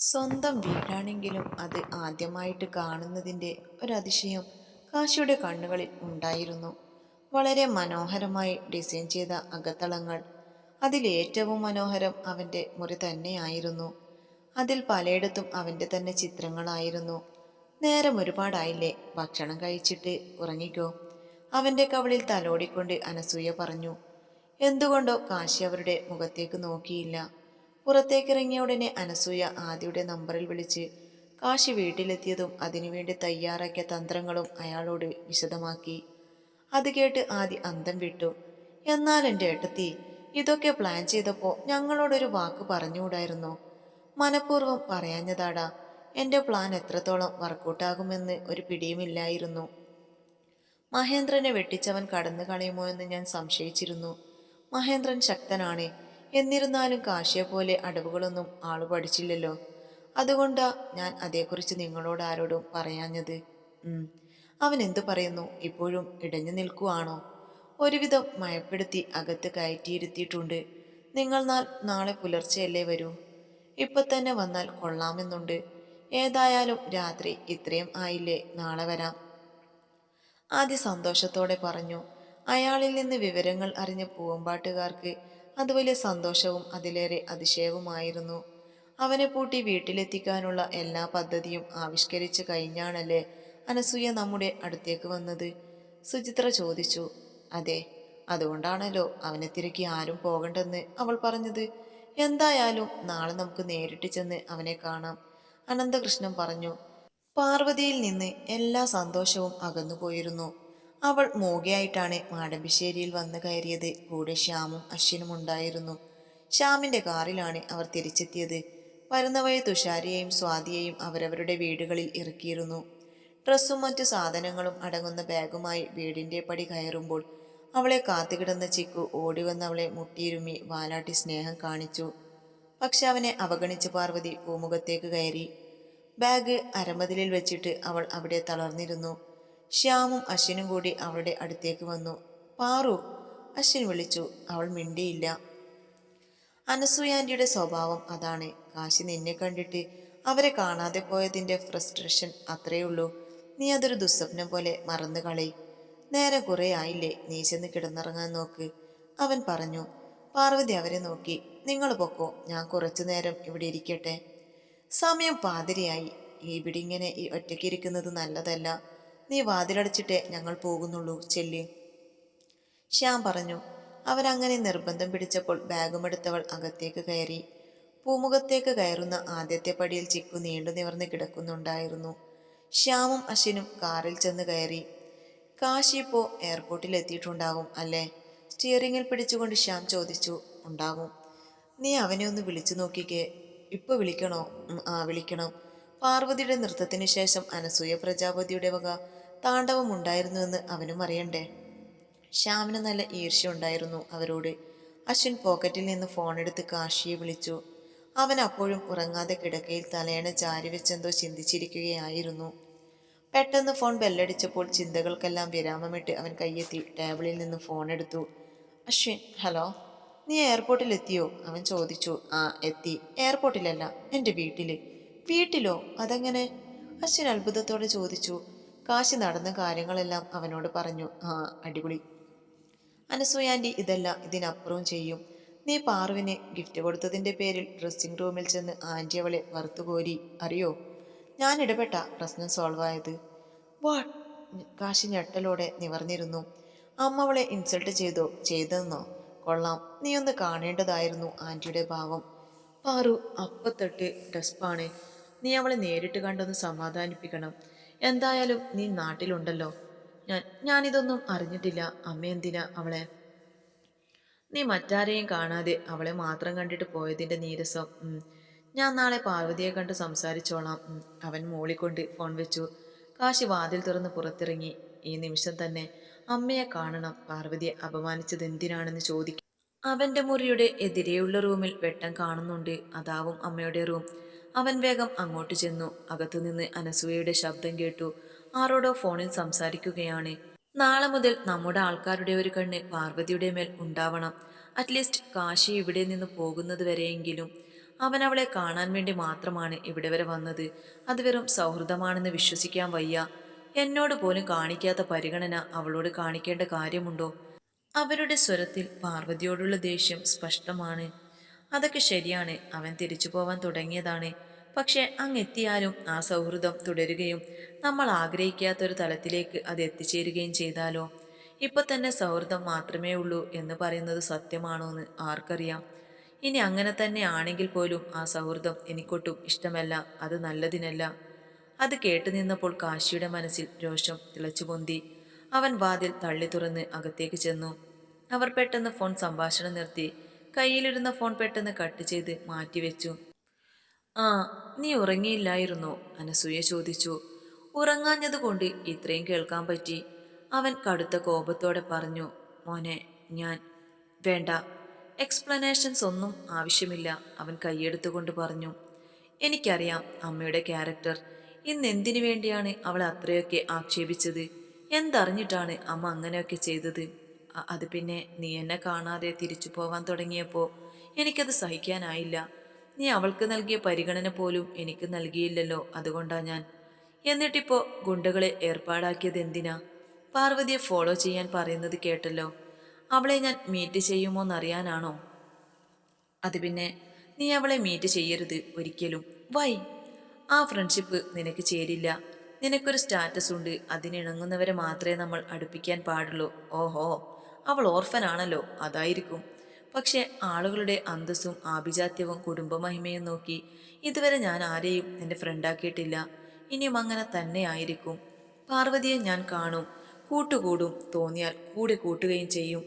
സ്വന്തം വീടാണെങ്കിലും അത് ആദ്യമായിട്ട് കാണുന്നതിന്റെ ഒരതിശയം കാശിയുടെ കണ്ണുകളിൽ ഉണ്ടായിരുന്നു. വളരെ മനോഹരമായി ഡിസൈൻ ചെയ്ത അകത്തളങ്ങൾ. അതിലേറ്റവും മനോഹരം അവന്റെ മുറി തന്നെയായിരുന്നു. അതിൽ പലയിടത്തും അവന്റെ തന്നെ ചിത്രങ്ങളായിരുന്നു. നേരം ഒരുപാടായില്ലേ? ഭക്ഷണം കഴിച്ചിട്ട് ഉറങ്ങിക്കോ. അവന്റെ കവളിൽ തലോടിക്കൊണ്ട് അനസൂയ പറഞ്ഞു എന്തുകൊണ്ടോ കാശി അവരുടെ മുഖത്തേക്ക് നോക്കിയില്ല. പുറത്തേക്കിറങ്ങിയ ഉടനെ അനസൂയ ആദ്യയുടെ നമ്പറിൽ വിളിച്ച് കാശി വീട്ടിലെത്തിയതും അതിനുവേണ്ടി തയ്യാറാക്കിയ തന്ത്രങ്ങളും അയാളോട് വിശദമാക്കി അത് കേട്ട് ആദി അന്തം വിട്ടു. എന്നാൽ എന്റെ ഏട്ടത്തി ഇതൊക്കെ പ്ലാൻ ചെയ്തപ്പോൾ ഞങ്ങളോടൊരു വാക്ക് പറഞ്ഞുകൂടായിരുന്നോ? മനഃപൂർവം പറയാഞ്ഞതാടാ എന്റെ പ്ലാൻ എത്രത്തോളം വർക്കൗട്ടാകുമെന്ന് ഒരു പിടിയുമില്ലായിരുന്നു. മഹേന്ദ്രനെ വെട്ടിച്ചവൻ കടന്നു കളയുമോ എന്ന് ഞാൻ സംശയിച്ചിരുന്നു. മഹേന്ദ്രൻ ശക്തനാണ് എന്നിരുന്നാലും കാശിയെ പോലെ അടവുകളൊന്നും ആൾ പഠിച്ചില്ലല്ലോ. അതുകൊണ്ടാ ഞാൻ അതേക്കുറിച്ച് നിങ്ങളോട് ആരോടും പറയാഞ്ഞത്. അവൻ എന്തു പറയുന്നു? ഇപ്പോഴും ഇടഞ്ഞു നിൽക്കുവാണോ? ഒരുവിധം മയപ്പെടുത്തി അകത്ത് കയറ്റിയിരുത്തിയിട്ടുണ്ട്. നിങ്ങൾ നാൾ നാളെ പുലർച്ചെയല്ലേ വരൂ? ഇപ്പൊ തന്നെ വന്നാൽ കൊള്ളാമെന്നുണ്ട്. ഏതായാലും രാത്രി ഇത്രയും ആയില്ലേ? നാളെ വരാം. ആദ്യ സന്തോഷത്തോടെ പറഞ്ഞു. അയാളിൽ നിന്ന് വിവരങ്ങൾ അറിഞ്ഞ പൂവമ്പാട്ടുകാർക്ക് അത് വലിയ സന്തോഷവും അതിലേറെ അതിശയവുമായിരുന്നു. അവനെ പൂട്ടി വീട്ടിലെത്തിക്കാനുള്ള എല്ലാ പദ്ധതിയും ആവിഷ്കരിച്ച് കഴിഞ്ഞാണല്ലേ അനസൂയ നമ്മുടെ അടുത്തേക്ക് വന്നത്? സുചിത്ര ചോദിച്ചു. അതെ അതുകൊണ്ടാണല്ലോ അവനെ തിരക്കി ആരും പോകണ്ടെന്ന് അവൾ പറഞ്ഞത്. എന്തായാലും നാളെ നമുക്ക് നേരിട്ട് ചെന്ന് അവനെ കാണാം. അനന്തകൃഷ്ണൻ പറഞ്ഞു. പാർവതിയിൽ നിന്ന് എല്ലാ സന്തോഷവും അകന്നുപോയിരുന്നു. അവൾ മൂകയായിട്ടാണ് മാടമ്പിശ്ശേരിയിൽ വന്നു കയറിയത്. കൂടെ ശ്യാമും അശ്വിനും ഉണ്ടായിരുന്നു. ശ്യാമിന്റെ കാറിലാണ് അവർ തിരിച്ചെത്തിയത്. വരുന്ന വഴി തുഷാരിയെയും സ്വാതിയെയും അവരവരുടെ വീടുകളിൽ ഇറക്കിയിരുന്നു. ഡ്രസ്സും മറ്റു സാധനങ്ങളും അടങ്ങുന്ന ബാഗുമായി വീടിന്റെ പടി കയറുമ്പോൾ അവളെ കാത്തുകിടന്ന ചിക്കു ഓടിവന്ന് അവളെ മുട്ടിയിരുമി വാലാട്ടി സ്നേഹം കാണിച്ചു. പക്ഷെ അവനെ അവഗണിച്ച് പാർവതി പൂമുഖത്തേക്ക് കയറി. ബാഗ് അരമതിലിൽ വെച്ചിട്ട് അവൾ അവിടെ തളർന്നിരുന്നു. ശ്യാമും അശ്വിനും കൂടി അവളുടെ അടുത്തേക്ക് വന്നു. പാറു അശ്വിൻ വിളിച്ചു. അവൾ മിണ്ടിയില്ല. അനസൂയാന്റെ സ്വഭാവം അതാണ്. കാശി നിന്നെ കണ്ടിട്ട് അവരെ കാണാതെ പോയതിന്റെ ഫ്രസ്ട്രേഷൻ അത്രയേ ഉള്ളൂ. നീ അതൊരു ദുസ്വപ്നം പോലെ മറന്നു കളി. നേരെ കുറേ ആയില്ലേ? നീ ചെന്ന് കിടന്നിറങ്ങാൻ നോക്ക്. അവൻ പറഞ്ഞു. പാർവതി അവരെ നോക്കി. നിങ്ങൾ പൊക്കോ. ഞാൻ കുറച്ചു നേരം ഇവിടെ ഇരിക്കട്ടെ. സമയം പാതിരയായി. ഇവിടെ ഇങ്ങനെ ഒറ്റയ്ക്കിരിക്കുന്നത് നല്ലതല്ല. നീ വാതിലടച്ചിട്ടേ ഞങ്ങൾ പോകുന്നുള്ളൂ ചെല്ലി. ശ്യാം പറഞ്ഞു അവരങ്ങനെ നിർബന്ധം പിടിച്ചപ്പോൾ ബാഗുമെടുത്തവൾ അകത്തേക്ക് കയറി. പൂമുഖത്തേക്ക് കയറുന്ന ആദ്യത്തെ പടിയിൽ ചിക്കു നീണ്ടു നിവർന്ന് കിടക്കുന്നുണ്ടായിരുന്നു. ശ്യാമും അശ്വിനും കാറിൽ ചെന്ന് കയറി. കാശി ഇപ്പോൾ എയർപോർട്ടിൽ എത്തിയിട്ടുണ്ടാകും അല്ലേ? സ്റ്റിയറിങ്ങിൽ പിടിച്ചുകൊണ്ട് ശ്യാം ചോദിച്ചു. ഉണ്ടാകും നീ അവനെ ഒന്ന് വിളിച്ചു നോക്കിക്കേ. ഇപ്പൊ വിളിക്കണോ? ആ വിളിക്കണം. പാർവതിയുടെ നൃത്തത്തിന് ശേഷം അനസൂയ പ്രജാപതിയുടെ വക താണ്ഡവം ഉണ്ടായിരുന്നുവെന്ന് അവനും അറിയണ്ടേ? ശ്യാമിന് നല്ല ഈർഷ്യ ഉണ്ടായിരുന്നു അവരോട്. അശ്വിൻ പോക്കറ്റിൽ നിന്ന് ഫോണെടുത്ത് കാശിയെ വിളിച്ചു. അവൻ അപ്പോഴും ഉറങ്ങാതെ കിടക്കയിൽ തലയണ ചാരി വെച്ചെന്തോ ചിന്തിച്ചിരിക്കുകയായിരുന്നു. പെട്ടെന്ന് ഫോൺ ബെല്ലടിച്ചപ്പോൾ ചിന്തകൾക്കെല്ലാം വിരാമമിട്ട് അവൻ കയ്യെത്തി ടേബിളിൽ നിന്ന് ഫോൺ എടുത്തു അശ്വിൻ ഹലോ? നീ എയർപോർട്ടിൽ എത്തിയോ അവൻ ചോദിച്ചു. ആ എത്തി. എയർപോർട്ടിലല്ല എന്റെ വീട്ടിൽ വീട്ടിലോ? അതെങ്ങനെ? അശ്വിൻ അത്ഭുതത്തോടെ ചോദിച്ചു. കാശി നടന്ന കാര്യങ്ങളെല്ലാം അവനോട് പറഞ്ഞു. ആ അടിപൊളി. അനസൂയാന്റെ ഇതല്ല ഇതിനപ്പുറവും ചെയ്യും. നീ പാറുവിന് ഗിഫ്റ്റ് കൊടുത്തതിന്റെ പേരിൽ ഡ്രസ്സിംഗ് റൂമിൽ ചെന്ന് ആന്റി അവളെ വറുത്തുകോരി അറിയോ? ഞാൻ ഇടപെട്ട പ്രശ്നം സോൾവ് ആയത്. വാട്ട്? കാശി ഞെട്ടലോടെ നിവർന്നിരുന്നു. അമ്മ അവളെ ഇൻസൾട്ട് ചെയ്തോ? ചെയ്തെന്നോ? കൊള്ളാം. നീ ഒന്ന് കാണേണ്ടതായിരുന്നു ആന്റിയുടെ ഭാവം. പാറു അപ്പത്തൊട്ട് ഡസ്പാണ് നീ അവളെ നേരിട്ട് കണ്ടൊന്ന് സമാധാനിപ്പിക്കണം. എന്തായാലും നീ നാട്ടിലുണ്ടല്ലോ. ഞാൻ ഞാനിതൊന്നും അറിഞ്ഞിട്ടില്ല. അമ്മ എന്തിനാ അവളെ? നീ മറ്റാരെയും കാണാതെ അവളെ മാത്രം കണ്ടിട്ട് പോയതിന്റെ നീരസം. ഞാൻ നാളെ പാർവതിയെ കണ്ട് സംസാരിച്ചോളാം. അവൻ മൂളിക്കൊണ്ട് ഫോൺ വെച്ചു. കാശി വാതിൽ തുറന്ന് പുറത്തിറങ്ങി. ഈ നിമിഷം തന്നെ അമ്മയെ കാണണം. പാർവതിയെ അപമാനിച്ചത് എന്തിനാണെന്ന് ചോദിക്കും അവന്റെ മുറിയുടെ എതിരെയുള്ള റൂമിൽ വെട്ടം കാണുന്നുണ്ട്. അതാവും അമ്മയുടെ റൂം അവൻ വേഗം അങ്ങോട്ട് ചെന്നു. അകത്തുനിന്ന് അനസൂയയുടെ ശബ്ദം കേട്ടു. ആരോടോ ഫോണിൽ സംസാരിക്കുകയാണ്. നാളെ മുതൽ നമ്മുടെ ആൾക്കാരുടെ ഒരു കണ്ണ് പാർവതിയുടെ മേൽ ഉണ്ടാവണം. അറ്റ്ലീസ്റ്റ് കാശി ഇവിടെ നിന്ന് പോകുന്നത് വരെയെങ്കിലും. അവൻ അവളെ കാണാൻ വേണ്ടി മാത്രമാണ് ഇവിടെ വരെ വന്നത്. അത് വെറും സൗഹൃദമാണെന്ന് വിശ്വസിക്കാൻ വയ്യ. എന്നോട് പോലും കാണിക്കാത്ത പരിഗണന അവളോട് കാണിക്കേണ്ട കാര്യമുണ്ടോ? അവരുടെ സ്വരത്തിൽ പാർവതിയോടുള്ള ദേഷ്യം സ്പഷ്ടമാണ്. അതൊക്കെ ശരിയാണ്. അവൻ തിരിച്ചു പോവാൻ തുടങ്ങിയതാണ്. പക്ഷെ അങ്ങെത്തിയാലും ആ സൗഹൃദം തുടരുകയും നമ്മൾ ആഗ്രഹിക്കാത്തൊരു തലത്തിലേക്ക് അത് എത്തിച്ചേരുകയും ചെയ്താലോ? ഇപ്പൊ തന്നെ സൗഹൃദം മാത്രമേ ഉള്ളൂ എന്ന് പറയുന്നത് സത്യമാണോ എന്ന് ആർക്കറിയാം. ഇനി അങ്ങനെ തന്നെ ആണെങ്കിൽ പോലും ആ സൗഹൃദം എനിക്കൊട്ടും ഇഷ്ടമല്ല. അത് നല്ലതിനല്ല. അത് കേട്ടു നിന്നപ്പോൾ കാശിയുടെ മനസ്സിൽ രോഷം തിളച്ചു പൊന്തി. അവൻ വാതിൽ തള്ളി തുറന്ന് അകത്തേക്ക് ചെന്നു. അവർ പെട്ടെന്ന് ഫോൺ സംഭാഷണം നിർത്തി. കയ്യിലിരുന്ന ഫോൺ പെട്ടെന്ന് കട്ട് ചെയ്ത് മാറ്റിവെച്ചു. ആ നീ ഉറങ്ങിയില്ലായിരുന്നോ? അനസൂയ ചോദിച്ചു. ഉറങ്ങാഞ്ഞതുകൊണ്ട് ഇത്രയും കേൾക്കാൻ പറ്റി. അവൻ കടുത്ത കോപത്തോടെ പറഞ്ഞു. മോനെ ഞാൻ വേണ്ട. എക്സ്പ്ലനേഷൻസ് ഒന്നും ആവശ്യമില്ല അവൻ കൈയെടുത്തുകൊണ്ട് പറഞ്ഞു. എനിക്കറിയാം അമ്മയുടെ ക്യാരക്ടർ. ഇന്ന് എന്തിനു വേണ്ടിയാണ് അവൾ അത്രയൊക്കെ ആക്ഷേപിച്ചത്? എന്തറിഞ്ഞിട്ടാണ് അമ്മ അങ്ങനെയൊക്കെ ചെയ്തത്? അത് പിന്നെ നീ എന്നെ കാണാതെ തിരിച്ചു പോവാൻ തുടങ്ങിയപ്പോൾ എനിക്കത് സഹിക്കാനായില്ല. നീ അവൾക്ക് നൽകിയ പരിഗണന പോലും എനിക്ക് നൽകിയില്ലല്ലോ അതുകൊണ്ടാ ഞാൻ. എന്നിട്ടിപ്പോ ഗുണ്ടകളെ ഏർപ്പാടാക്കിയത് എന്തിനാ? പാർവതിയെ ഫോളോ ചെയ്യാൻ പറയുന്നത് കേട്ടല്ലോ. അവളെ ഞാൻ മീറ്റ് ചെയ്യുമോന്നറിയാനാണോ? അത് പിന്നെ നീ അവളെ മീറ്റ് ചെയ്യരുത് ഒരിക്കലും. വൈ? ആ ഫ്രണ്ട്ഷിപ്പ് നിനക്ക് ചേരില്ല. നിനക്കൊരു സ്റ്റാറ്റസ് ഉണ്ട്. അതിനിണങ്ങുന്നവരെ മാത്രമേ നമ്മൾ അടുപ്പിക്കാൻ പാടുള്ളൂ. ഓഹോ. അവൾ ഓർഫനാണല്ലോ അതായിരിക്കും. പക്ഷെ ആളുകളുടെ അന്തസ്സും ആഭിജാത്യവും കുടുംബമഹിമയും നോക്കി ഇതുവരെ ഞാൻ ആരെയും എന്റെ ഫ്രണ്ടാക്കിയിട്ടില്ല. ഇനിയും അങ്ങനെ തന്നെ ആയിരിക്കും. പാർവതിയെ ഞാൻ കാണും കൂട്ടുകൂടും തോന്നിയാൽ കൂടെ കൂട്ടുകയും ചെയ്യും.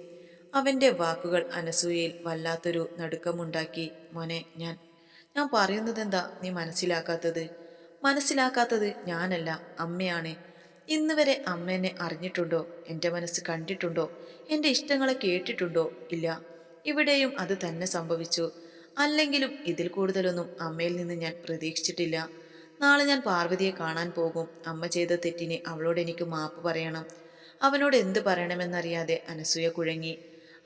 അവന്റെ വാക്കുകൾ അനസൂയയിൽ വല്ലാത്തൊരു നടുക്കമുണ്ടാക്കി മോനെ ഞാൻ ഞാൻ പറയുന്നത് എന്താ നീ മനസ്സിലാക്കാത്തത്? മനസ്സിലാക്കാത്തത് ഞാനല്ല അമ്മയാണ്. ഇന്ന് വരെ അമ്മ എന്നെ അറിഞ്ഞിട്ടുണ്ടോ? എന്റെ മനസ്സ് കണ്ടിട്ടുണ്ടോ? എന്റെ ഇഷ്ടങ്ങളെ കേട്ടിട്ടുണ്ടോ? ഇല്ല. ഇവിടെയും അത് തന്നെ സംഭവിച്ചു. അല്ലെങ്കിലും ഇതിൽ കൂടുതലൊന്നും അമ്മയിൽ നിന്ന് ഞാൻ പ്രതീക്ഷിച്ചിട്ടില്ല. നാളെ ഞാൻ പാർവതിയെ കാണാൻ പോകും. അമ്മ ചെയ്ത തെറ്റിന് അവളോട് എനിക്ക് മാപ്പ് പറയണം. അവനോട് എന്ത് പറയണമെന്നറിയാതെ അനസൂയ കുഴങ്ങി.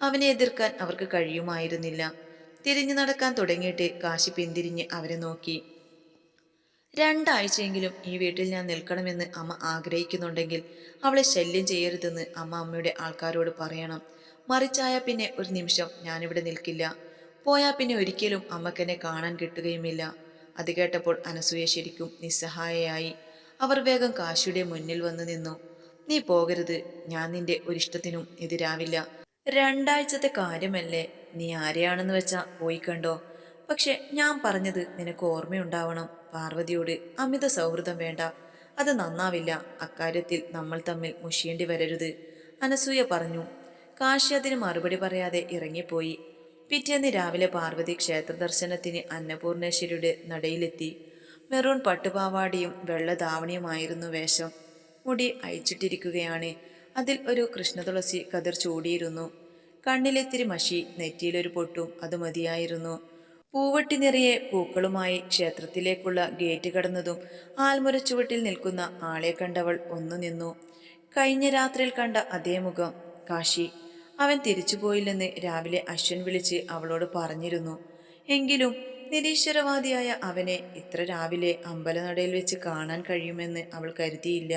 അവനെ എതിർക്കാൻ അവർക്ക് കഴിയുമായിരുന്നില്ല. തിരിഞ്ഞു നടക്കാൻ തുടങ്ങിയിട്ട് കാശി പിന്തിരിഞ്ഞ് അവരെ നോക്കി. രണ്ടാഴ്ചയെങ്കിലും ഈ വീട്ടിൽ ഞാൻ നിൽക്കണമെന്ന് അമ്മ ആഗ്രഹിക്കുന്നുണ്ടെങ്കിൽ അവളെ ശല്യം ചെയ്യരുതെന്ന് അമ്മ അമ്മയുടെ ആൾക്കാരോട് പറയണം. മറിച്ചായ പിന്നെ ഒരു നിമിഷം ഞാനിവിടെ നിൽക്കില്ല. പോയാൽ പിന്നെ ഒരിക്കലും അമ്മക്കെന്നെ കാണാൻ കിട്ടുകയുമില്ല. അത് കേട്ടപ്പോൾ അനസൂയ ശരിക്കും നിസ്സഹായയായി. അവർ വേഗം കാശിയുടെ മുന്നിൽ വന്നു നിന്നു. നീ പോകരുത്. ഞാൻ നിന്റെ ഒരിഷ്ടത്തിനും എതിരാവില്ല. രണ്ടാഴ്ചത്തെ കാര്യമല്ലേ? നീ ആരെയാണെന്ന് വെച്ചാ പോയി കണ്ടോ? പക്ഷെ ഞാൻ പറഞ്ഞത് നിനക്ക് ഓർമ്മയുണ്ടാവണം. പാർവതിയോട് അമിത സൗഹൃദം വേണ്ട. അത് നന്നാവില്ല. അക്കാര്യത്തിൽ നമ്മൾ തമ്മിൽ മുഷിയേണ്ടി വരരുത്. അനസൂയ പറഞ്ഞു. കാശി അതിന് മറുപടി പറയാതെ ഇറങ്ങിപ്പോയി. പിറ്റേന്ന് രാവിലെ പാർവതി ക്ഷേത്ര ദർശനത്തിന് അന്നപൂർണേശ്വരിയുടെ നടയിലെത്തി. മെറൂൺ പട്ടുപാവാടിയും വെള്ള ധാവണിയുമായിരുന്നു വേഷം. മുടി അയച്ചിട്ടിരിക്കുകയാണ് അതിൽ ഒരു കൃഷ്ണതുളസി കതിർ ചൂടിയിരുന്നു. കണ്ണിലെത്തിരി മഷി നെറ്റിയിലൊരു പൊട്ടും അത് മതിയായിരുന്നു. പൂവട്ടി നിറയെ പൂക്കളുമായി ക്ഷേത്രത്തിലേക്കുള്ള ഗേറ്റ് കടന്നതും ആൽമുരച്ചുവട്ടിൽ നിൽക്കുന്ന ആളെ കണ്ടവൾ ഒന്നു നിന്നു. കഴിഞ്ഞ രാത്രിയിൽ കണ്ട അതേ മുഖം. കാശി അവൻ തിരിച്ചുപോയില്ലെന്ന് രാവിലെ അശ്വൻ വിളിച്ച് അവളോട് പറഞ്ഞിരുന്നു. എങ്കിലും നിരീശ്വരവാദിയായ അവനെ ഇത്ര രാവിലെ അമ്പലനടയിൽ വെച്ച് കാണാൻ കഴിയുമെന്ന് അവൾ കരുതിയില്ല.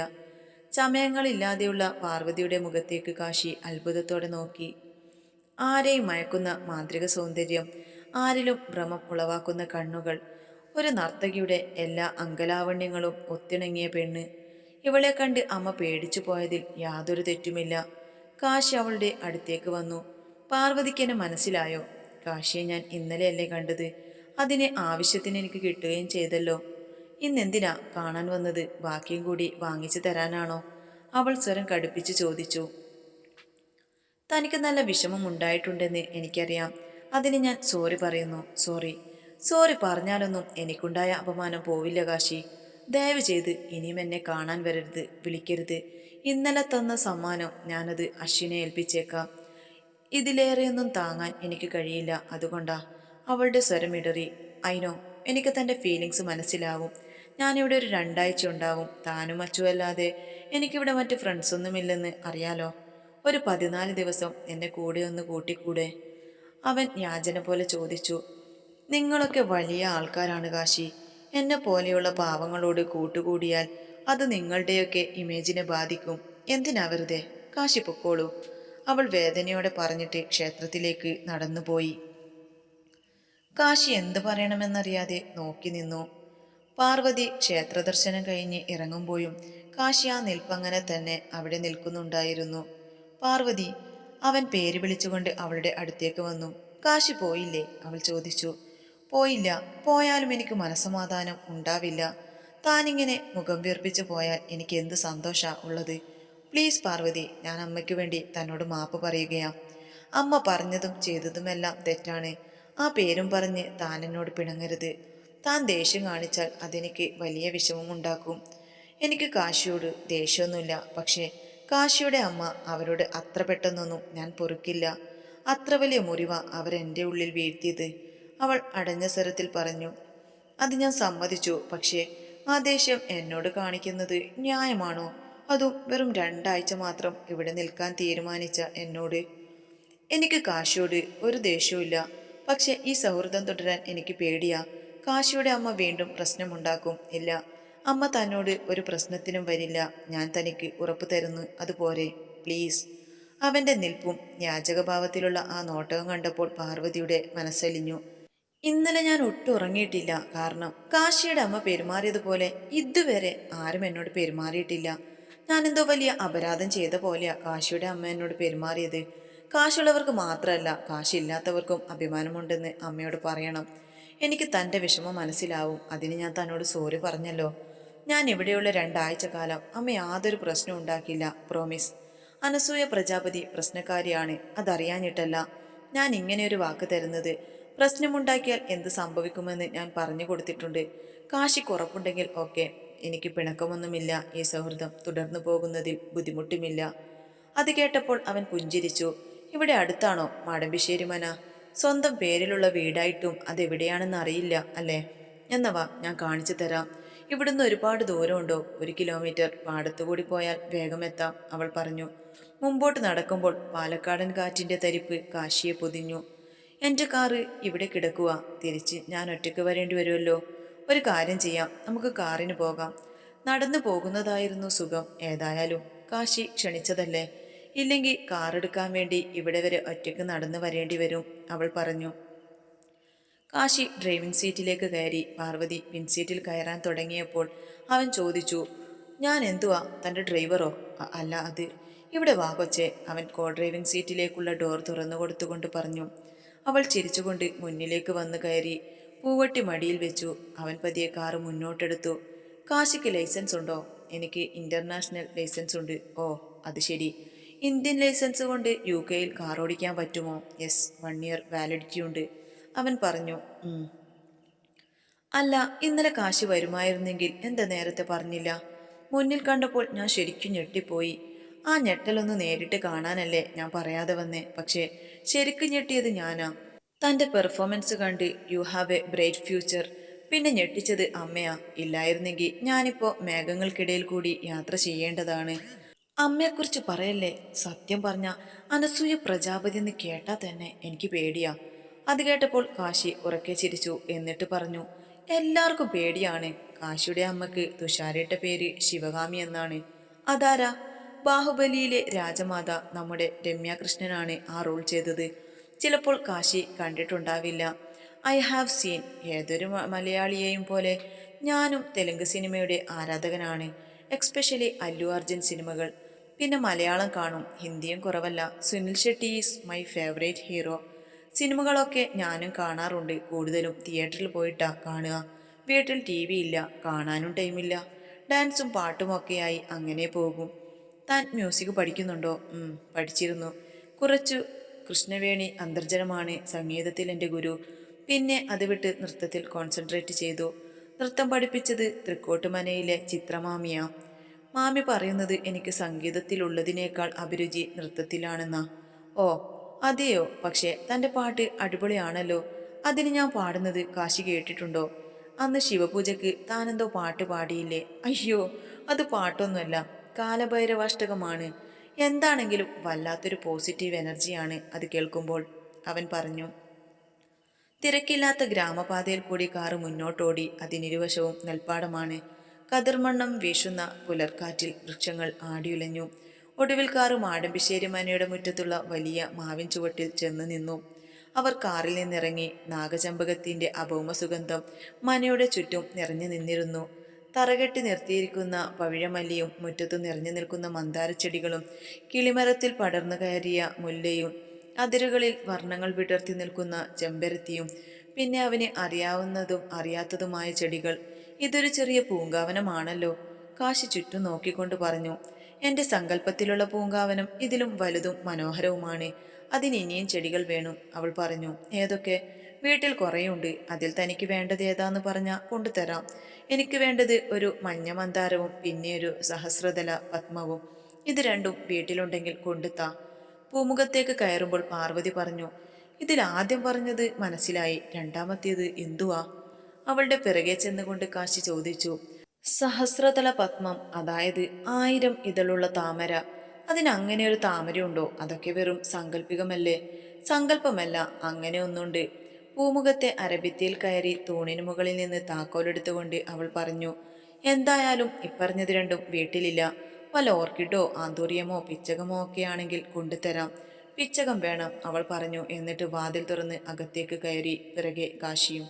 ചമയങ്ങളില്ലാതെയുള്ള പാർവതിയുടെ മുഖത്തേക്ക് കാശി അത്ഭുതത്തോടെ നോക്കി. ആരെയും മയക്കുന്ന മാന്ത്രിക സൗന്ദര്യം ആരിലും ഭ്രമം ഉളവാക്കുന്ന കണ്ണുകൾ. ഒരു നർത്തകിയുടെ എല്ലാ അങ്കലാവണ്യങ്ങളും ഒത്തിണങ്ങിയ പെണ്ണ്. ഇവളെ കണ്ട് അമ്മ പേടിച്ചു പോയതിൽ യാതൊരു തെറ്റുമില്ല. കാശി അവളുടെ അടുത്തേക്ക് വന്നു. പാർവതിക്ക് എന്നെ മനസ്സിലായോ? കാശിയെ ഞാൻ ഇന്നലെയല്ലേ കണ്ടത്? അതിനെ ആവശ്യത്തിന് എനിക്ക് കിട്ടുകയും ചെയ്തല്ലോ. ഇന്നെന്തിനാ കാണാൻ വന്നത്? ബാക്കിയും കൂടി വാങ്ങിച്ചു തരാനാണോ? അവൾ സ്വരം കടുപ്പിച്ച് ചോദിച്ചു. തനിക്ക് നല്ല വിഷമം ഉണ്ടായിട്ടുണ്ടെന്ന് എനിക്കറിയാം. അതിന് ഞാൻ സോറി പറയുന്നു. സോറി സോറി പറഞ്ഞാലൊന്നും എനിക്കുണ്ടായ അപമാനം പോവില്ല കാശി. ദയവ് ചെയ്ത് ഇനിയും എന്നെ കാണാൻ വരരുത് വിളിക്കരുത്. ഇന്നലെ തന്ന സമ്മാനം ഞാനത് അശ്വിനെ ഏൽപ്പിച്ചേക്കാം. ഇതിലേറെയൊന്നും താങ്ങാൻ എനിക്ക് കഴിയില്ല. അതുകൊണ്ടാ അവളുടെ സ്വരമിടറി അയിനോ എനിക്ക് തന്റെ ഫീലിങ്സ് മനസ്സിലാവും. ഞാനിവിടെ ഒരു രണ്ടാഴ്ച ഉണ്ടാവും. താനും അച്ചുവല്ലാതെ എനിക്കിവിടെ മറ്റ് ഫ്രണ്ട്സൊന്നുമില്ലെന്ന് അറിയാലോ? ഒരു പതിനാല് ദിവസം എന്നെ കൂടെ ഒന്ന് കൂട്ടിക്കൂടെ? അവൻ യാചന പോലെ ചോദിച്ചു നിങ്ങളൊക്കെ വലിയ ആൾക്കാരാണ് കാശി. എന്നെ പോലെയുള്ള പാവങ്ങളോട് കൂട്ടുകൂടിയാൽ അത് നിങ്ങളുടെയൊക്കെ ഇമേജിനെ ബാധിക്കും. എന്തിനാ വെറുതെ? കാശി പൊക്കോളൂ. അവൾ വേദനയോടെ പറഞ്ഞിട്ട് ക്ഷേത്രത്തിലേക്ക് നടന്നുപോയി. കാശി എന്ത് പറയണമെന്നറിയാതെ നോക്കി നിന്നു. പാർവതി ക്ഷേത്രദർശനം കഴിഞ്ഞ് ഇറങ്ങുമ്പോഴും കാശി ആ നിൽപ്പങ്ങനെ തന്നെ അവിടെ നിൽക്കുന്നുണ്ടായിരുന്നു. പാർവതി അവൻ പേര് വിളിച്ചുകൊണ്ട് അവളുടെ അടുത്തേക്ക് വന്നു. കാശി പോയില്ലേ? അവൾ ചോദിച്ചു. പോയില്ല. പോയാലും എനിക്ക് മനസമാധാനം ഉണ്ടാവില്ല. താനിങ്ങനെ മുഖം വീർപ്പിച്ചു പോയാൽ എനിക്ക് എന്ത് സന്തോഷ ഉള്ളത്. പ്ലീസ് പാർവതി ഞാൻ അമ്മയ്ക്ക് വേണ്ടി തന്നോട് മാപ്പ് പറയുകയാ. അമ്മ പറഞ്ഞതും ചെയ്തതുമെല്ലാം തെറ്റാണ്. ആ പേരും പറഞ്ഞ് താൻ എന്നോട് പിണങ്ങരുത്. താൻ ദേഷ്യം കാണിച്ചാൽ അതെനിക്ക് വലിയ വിഷമമുണ്ടാക്കും എനിക്ക് കാശിയോട് ദേഷ്യമൊന്നുമില്ല. പക്ഷേ കാശിയുടെ അമ്മ അവരോട് അത്ര പെട്ടെന്നൊന്നും ഞാൻ പൊറുക്കില്ല. അത്ര വലിയ മുറിവ അവരെന്റെ ഉള്ളിൽ വീഴ്ത്തിയത്. അവൾ അടഞ്ഞ സ്വരത്തിൽ പറഞ്ഞു അത് ഞാൻ സമ്മതിച്ചു പക്ഷേ ആ ദേഷ്യം എന്നോട് കാണിക്കുന്നത് ന്യായമാണോ? അതും വെറും രണ്ടാഴ്ച മാത്രം ഇവിടെ നിൽക്കാൻ തീരുമാനിച്ച എന്നോട്? എനിക്ക് കാശിയോട് ഒരു ദേഷ്യവുമില്ല പക്ഷേ ഈ സൗഹൃദം തുടരാൻ എനിക്ക് പേടിയാ. കാശിയുടെ അമ്മ വീണ്ടും പ്രശ്നമുണ്ടാക്കും ഇല്ല. അമ്മ തന്നോട് ഒരു പ്രശ്നത്തിനും വരില്ല. ഞാൻ തനിക്ക് ഉറപ്പു തരുന്നു. അതുപോലെ പ്ലീസ് അവന്റെ നിൽപ്പും യാചകഭാവത്തിലുള്ള ആ നോട്ടവും കണ്ടപ്പോൾ പാർവതിയുടെ മനസ്സലിഞ്ഞു. ഇന്നലെ ഞാൻ ഒട്ടും ഉറങ്ങിയിട്ടില്ല. കാരണം കാശിയുടെ അമ്മ പെരുമാറിയതുപോലെ ഇതുവരെ ആരും എന്നോട് പെരുമാറിയിട്ടില്ല. ഞാനെന്തോ വലിയ അപരാധം ചെയ്ത പോലെയാ കാശിയുടെ അമ്മ എന്നോട് പെരുമാറിയത്. കാശുള്ളവർക്ക് മാത്രമല്ല കാശില്ലാത്തവർക്കും അഭിമാനമുണ്ടെന്ന് അമ്മയോട് പറയണം. എനിക്ക് തന്റെ വിഷമം മനസ്സിലാവും. അതിന് ഞാൻ തന്നോട് സോറി പറഞ്ഞല്ലോ. ഞാൻ ഇവിടെയുള്ള രണ്ടാഴ്ച കാലം അമ്മ യാതൊരു പ്രശ്നവും ഉണ്ടാക്കില്ല പ്രോമിസ് അനസൂയ പ്രജാപതി പ്രശ്നക്കാരിയാണ് അതറിയാഞ്ഞിട്ടല്ല. ഞാൻ ഇങ്ങനെ ഒരു വാക്ക് തരുന്നത്. പ്രശ്നമുണ്ടാക്കിയാൽ എന്ത് സംഭവിക്കുമെന്ന് ഞാൻ പറഞ്ഞു കൊടുത്തിട്ടുണ്ട്. കാശി കുറപ്പുണ്ടെങ്കിൽ ഓക്കെ എനിക്ക് പിണക്കമൊന്നുമില്ല ഈ സൗഹൃദം തുടർന്നു പോകുന്നതിൽ ബുദ്ധിമുട്ടുമില്ല. അത് കേട്ടപ്പോൾ അവൻ പുഞ്ചിരിച്ചു. ഇവിടെ അടുത്താണോ മാടമ്പിശ്ശേരി മന? സ്വന്തം പേരിലുള്ള വീടായിട്ടും അതെവിടെയാണെന്ന് അറിയില്ല അല്ലേ? എന്നവ ഞാൻ കാണിച്ചു തരാം. ഇവിടുന്ന് ഒരുപാട് ദൂരമുണ്ടോ? ഒരു കിലോമീറ്റർ പാടത്തുകൂടി പോയാൽ വേഗം എത്താം അവൾ പറഞ്ഞു. മുമ്പോട്ട് നടക്കുമ്പോൾ പാലക്കാടൻ കാറ്റിന്റെ തരിപ്പ് കാശിയെ പൊതിഞ്ഞു. എന്റെ കാറ് ഇവിടെ കിടക്കുക തിരിച്ച് ഞാൻ ഒറ്റയ്ക്ക് വരേണ്ടി വരുമല്ലോ. ഒരു കാര്യം ചെയ്യാം നമുക്ക് കാറിന് പോകാം. നടന്നു പോകുന്നതായിരുന്നു സുഖം ഏതായാലും. കാശി ക്ഷണിച്ചതല്ലേ? ഇല്ലെങ്കിൽ കാറെടുക്കാൻ വേണ്ടി ഇവിടെ വരെ ഒറ്റയ്ക്ക് നടന്നു വരേണ്ടി വരും അവൾ പറഞ്ഞു. കാശി ഡ്രൈവിംഗ് സീറ്റിലേക്ക് കയറി പാർവതി പിൻസീറ്റിൽ കയറാൻ തുടങ്ങിയപ്പോൾ അവൻ ചോദിച്ചു ഞാൻ എന്തുവാ? തന്റെ ഡ്രൈവറോ? അല്ല അത് ഇവിടെ വാ കൊച്ചെ. അവൻ കോ ഡ്രൈവിംഗ് സീറ്റിലേക്കുള്ള ഡോർ തുറന്നു കൊടുത്തുകൊണ്ട് പറഞ്ഞു. അവൾ ചിരിച്ചുകൊണ്ട് മുന്നിലേക്ക് വന്നു കയറി പൂവട്ടി മടിയിൽ വെച്ചു. അവൻ പതിയെ കാറ് മുന്നോട്ടെടുത്തു. കാശിക്ക് ലൈസൻസ് ഉണ്ടോ? എനിക്ക് ഇന്റർനാഷണൽ ലൈസൻസ് ഉണ്ട്. ഓ അത് ശരി. ഇന്ത്യൻ ലൈസൻസ് കൊണ്ട് യു കെയിൽ കാർ ഓടിക്കാൻ പറ്റുമോ? യെസ് വൺ ഇയർ വാലിഡിറ്റി ഉണ്ട്. അവൻ പറഞ്ഞു അല്ല ഇന്നലെ കാശി വരുമായിരുന്നെങ്കിൽ എന്താ നേരത്തെ പറഞ്ഞില്ല? മുന്നിൽ കണ്ടപ്പോൾ ഞാൻ ശരിക്കും ഞെട്ടിപ്പോയി. ആ ഞെട്ടലൊന്ന് നേരിട്ട് കാണാനല്ലേ ഞാൻ പറയാതെ വന്നേ. പക്ഷേ ശരിക്കും ഞെട്ടിയത് ഞാനാ. തന്റെ പെർഫോമൻസ് കണ്ട് you have a bright future. പിന്നെ ഞെട്ടിച്ചത് അമ്മയാ. ഇല്ലായിരുന്നെങ്കിൽ ഞാനിപ്പോൾ മേഘങ്ങൾക്കിടയിൽ കൂടി യാത്ര ചെയ്യേണ്ടതാണ്. അമ്മയെക്കുറിച്ച് പറയല്ലേ? സത്യം പറഞ്ഞ അനസൂയ പ്രജാപതി എന്ന് കേട്ടാൽ തന്നെ എനിക്ക് പേടിയാ. അത് കേട്ടപ്പോൾ കാശി ഉറക്കെ ചിരിച്ചു. എന്നിട്ട് പറഞ്ഞു എല്ലാവർക്കും പേടിയാണ്. കാശിയുടെ അമ്മയ്ക്ക് തുഷാരയുടെ പേര് ശിവകാമി എന്നാണ്. അതാരാ? ബാഹുബലിയിലെ രാജമാത നമ്മുടെ രമ്യാകൃഷ്ണനാണ് ആ റോൾ ചെയ്തത്. ചിലപ്പോൾ കാശി കണ്ടിട്ടുണ്ടാവില്ല. ഐ ഹാവ് സീൻ ഏതൊരു മലയാളിയെയും പോലെ. ഞാനും തെലുങ്ക് സിനിമയുടെ ആരാധകനാണ്. എക്സ്പെഷ്യലി അല്ലു അർജുൻ സിനിമകൾ. പിന്നെ മലയാളം കാണും. ഹിന്ദിയും കുറവല്ല. Sunil Shetty is my favourite hero. സിനിമകളൊക്കെ ഞാനും കാണാറുണ്ട്. കൂടുതലും തിയേറ്ററിൽ പോയിട്ടാണ് കാണുക. വീട്ടിൽ ടി വി ഇല്ല കാണാനും ടൈമില്ല. ഡാൻസും പാട്ടുമൊക്കെയായി അങ്ങനെ പോകും. താൻ മ്യൂസിക് പഠിക്കുന്നുണ്ടോ? പഠിച്ചിരുന്നു. കുറച്ചു കൃഷ്ണവേണി അന്തർജനമാണ് സംഗീതത്തിൽ എന്റെ ഗുരു. പിന്നെ അത് വിട്ട് നൃത്തത്തിൽ കോൺസെൻട്രേറ്റ് ചെയ്തു. നൃത്തം പഠിപ്പിച്ചത് തൃക്കോട്ടുമനയിലെ ചിത്രമാമിയ. മാമി പറയുന്നത് എനിക്ക് സംഗീതത്തിലുള്ളതിനേക്കാൾ അഭിരുചി നൃത്തത്തിലാണെന്നാ. ഓ അതെയോ? പക്ഷേ തന്റെ പാട്ട് അടിപൊളിയാണല്ലോ. അതിന് ഞാൻ പാടുന്നത് കാശി കേട്ടിട്ടുണ്ടോ? അന്ന് ശിവപൂജയ്ക്ക് താനെന്തോ പാട്ട് പാടിയില്ലേ? അയ്യോ അത് പാട്ടൊന്നുമല്ല. കാലഭൈരവാഷ്ടകമാണ്. എന്താണെങ്കിലും വല്ലാത്തൊരു പോസിറ്റീവ് എനർജിയാണ് അത് കേൾക്കുമ്പോൾ അവൻ പറഞ്ഞു. തിരക്കില്ലാത്ത ഗ്രാമപാതയിൽ കൂടി കാറ് മുന്നോട്ടോടി അതിനിരുവശവും നെൽപ്പാടമാണ്. കതിർമണ്ണം വീശുന്ന പുലർക്കാറ്റിൽ വൃക്ഷങ്ങൾ ആടിയുലഞ്ഞു. ഒടുവിൽ കാറും ആഡംബിശ്ശേരി മനയുടെ മുറ്റത്തുള്ള വലിയ മാവിൻ ചുവട്ടിൽ ചെന്ന് നിന്നു. അവർ കാറിൽ നിന്നിറങ്ങി നാഗചമ്പകത്തിന്റെ അഭൗമസുഗന്ധം മനയുടെ ചുറ്റും നിറഞ്ഞു നിന്നിരുന്നു. തറകെട്ടി നിർത്തിയിരിക്കുന്ന പവിഴമല്ലിയും മുറ്റത്തു നിറഞ്ഞു നിൽക്കുന്ന മന്ദാരച്ചെടികളും കിളിമരത്തിൽ പടർന്നു കയറിയ മുല്ലയും അതിരുകളിൽ വർണങ്ങൾ വിടർത്തി നിൽക്കുന്ന ചെമ്പരത്തിയും പിന്നെ അവന് അറിയാവുന്നതും അറിയാത്തതുമായ ചെടികൾ. ഇതൊരു ചെറിയ പൂങ്കാവനമാണല്ലോ. കാശി ചുറ്റും നോക്കിക്കൊണ്ട് പറഞ്ഞു എന്റെ സങ്കല്പത്തിലുള്ള പൂങ്കാവനം ഇതിലും വലുതും മനോഹരവുമാണ്. അതിന് ഇനിയും ചെടികൾ വേണം അവൾ പറഞ്ഞു. ഏതൊക്കെ? വീട്ടിൽ കുറേയുണ്ട്. അതിൽ തനിക്ക് വേണ്ടത് ഏതാന്ന് പറഞ്ഞാൽ കൊണ്ടുതരാം. എനിക്ക് വേണ്ടത് ഒരു മഞ്ഞ മന്ദാരവും പിന്നെ ഒരു സഹസ്രതല പത്മവും. ഇത് രണ്ടും വീട്ടിലുണ്ടെങ്കിൽ കൊണ്ടുത്താ. പൂമുഖത്തേക്ക് കയറുമ്പോൾ പാർവതി പറഞ്ഞു ഇതിൽ ആദ്യം പറഞ്ഞത് മനസ്സിലായി. രണ്ടാമത്തേത് എന്തുവാ? അവളുടെ പിറകെ ചെന്നുകൊണ്ട് കാശി ചോദിച്ചു സഹസ്രതല പത്മം അതായത് ആയിരം ഇതളുള്ള താമര. അതിനങ്ങനെ ഒരു താമരയുണ്ടോ? അതൊക്കെ വെറും സങ്കല്പികമല്ലേ സങ്കല്പമല്ല അങ്ങനെ ഒന്നുണ്ട്. പൂമുഖത്തെ അരഭിത്തിയിൽ കയറി തൂണിന് മുകളിൽ നിന്ന് താക്കോലെടുത്തുകൊണ്ട് അവൾ പറഞ്ഞു എന്തായാലും ഇപ്പറഞ്ഞത് രണ്ടും വീട്ടിലില്ല. വല്ല ഓർക്കിഡോ ആന്തൂറിയമോ പിച്ചകമോ ഒക്കെ ആണെങ്കിൽ കൊണ്ടുതരാം. പിച്ചകം വേണം അവൾ പറഞ്ഞു എന്നിട്ട് വാതിൽ തുറന്ന് അകത്തേക്ക് കയറി പിറകെ കാശിയും